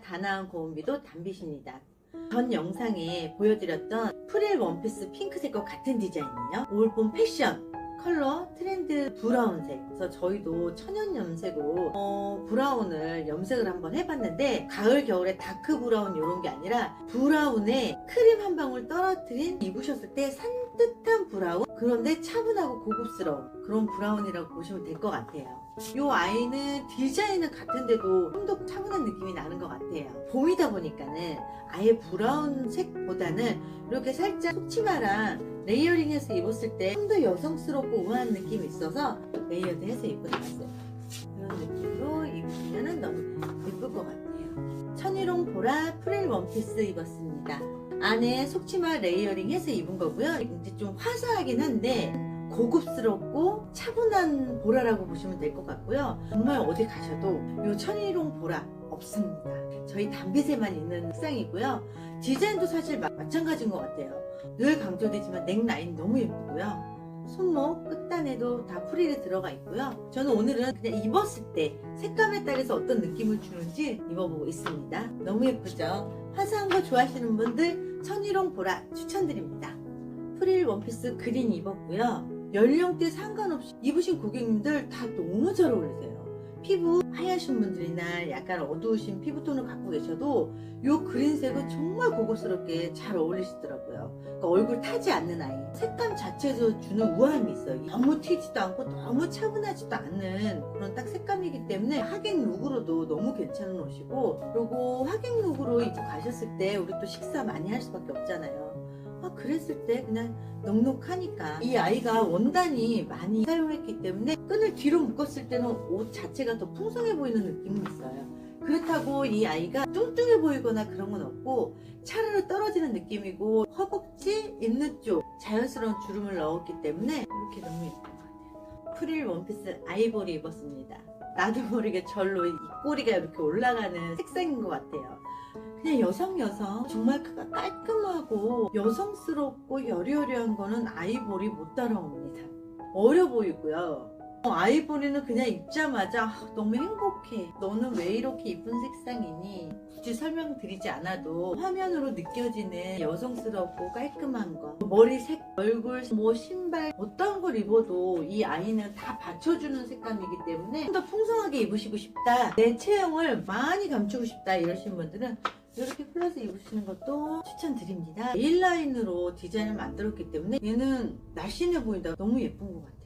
다나은 고운비도 단빛입니다. 전 영상에 보여드렸던 프릴 원피스 핑크색과 같은 디자인이에요. 올봄 패션 컬러 트렌드 브라운색. 그래서 저희도 천연 염색으로 어, 브라운을 염색을 한번 해봤는데 가을 겨울에 다크 브라운 이런 게 아니라 브라운에 크림 한 방울 떨어뜨린 입으셨을 때 산뜻한 브라운? 그런데 차분하고 고급스러운 그런 브라운이라고 보시면 될 것 같아요. 이 아이는 디자인은 같은데도 좀 더 차분한 느낌이 나는 것 같아요. 봄이다 보니까는 아예 브라운색보다는 이렇게 살짝 속치마랑 레이어링해서 입었을 때 좀 더 여성스럽고 우아한 느낌이 있어서 레이어드해서 입고 나왔어요. 이런 느낌으로 입으면 너무 예쁠 것 같아요. 천일홍 보라 프릴 원피스 입었습니다. 안에 속치마 레이어링해서 입은 거고요. 이제 좀 화사하긴 한데 고급스럽고 차분한 보라라고 보시면 될 것 같고요. 정말 어디 가셔도 이 천일홍 보라 없습니다. 저희 단빛에만 있는 색상이고요. 디자인도 사실 마- 마찬가지인 것 같아요. 늘 강조되지만 넥라인 너무 예쁘고요. 손목 끝단에도 다 프릴이 들어가 있고요. 저는 오늘은 그냥 입었을 때 색감에 따라서 어떤 느낌을 주는지 입어보고 있습니다. 너무 예쁘죠? 화사한 거 좋아하시는 분들 천일홍 보라 추천드립니다. 프릴 원피스 그린 입었고요. 연령대 상관없이 입으신 고객님들 다 너무 잘 어울리세요. 피부 하얗신 분들이나 약간 어두우신 피부톤을 갖고 계셔도 이 그린색은 정말 고급스럽게 잘 어울리시더라고요. 그러니까 얼굴 타지 않는 아이. 색감 자체에서 주는 우아함이 있어요. 너무 튀지도 않고 너무 차분하지도 않는 그런 딱 색감이기 때문에 하객 룩으로도 너무 괜찮은 옷이고 그리고 하객 룩으로 입고 가셨을 때 우리 또 식사 많이 할 수밖에 없잖아요. 아, 그랬을 때 그냥 넉넉하니까 이 아이가 원단이 많이 사용했기 때문에 끈을 뒤로 묶었을 때는 옷 자체가 더 풍성해 보이는 느낌이 있어요. 그렇다고 이 아이가 뚱뚱해 보이거나 그런 건 없고 차르르 떨어지는 느낌이고 허벅지 있는 쪽 자연스러운 주름을 넣었기 때문에 이렇게 너무 예쁜 것 같아요. 프릴 원피스 아이보리 입었습니다. 나도 모르게 절로 이 꼬리가 이렇게 올라가는 색상인 것 같아요. 그냥 여성 여성 정말 그 깔끔하고 여성스럽고 여리여리한 거는 아이보리 못 따라옵니다. 어려 보이고요. 어, 아이보리는 그냥 입자마자 아, 너무 행복해. 너는 왜 이렇게 이쁜 색상이니? 굳이 설명드리지 않아도 화면으로 느껴지는 여성스럽고 깔끔한 거. 머리 색, 얼굴, 뭐 신발 어떤 걸 입어도 이 아이는 다 받쳐주는 색감이기 때문에 좀 더 풍성하게 입으시고 싶다. 내 체형을 많이 감추고 싶다 이러신 분들은 이렇게 플러스 입으시는 것도 추천드립니다. A라인으로 디자인을 만들었기 때문에 얘는 날씬해 보인다. 너무 예쁜 것 같아요.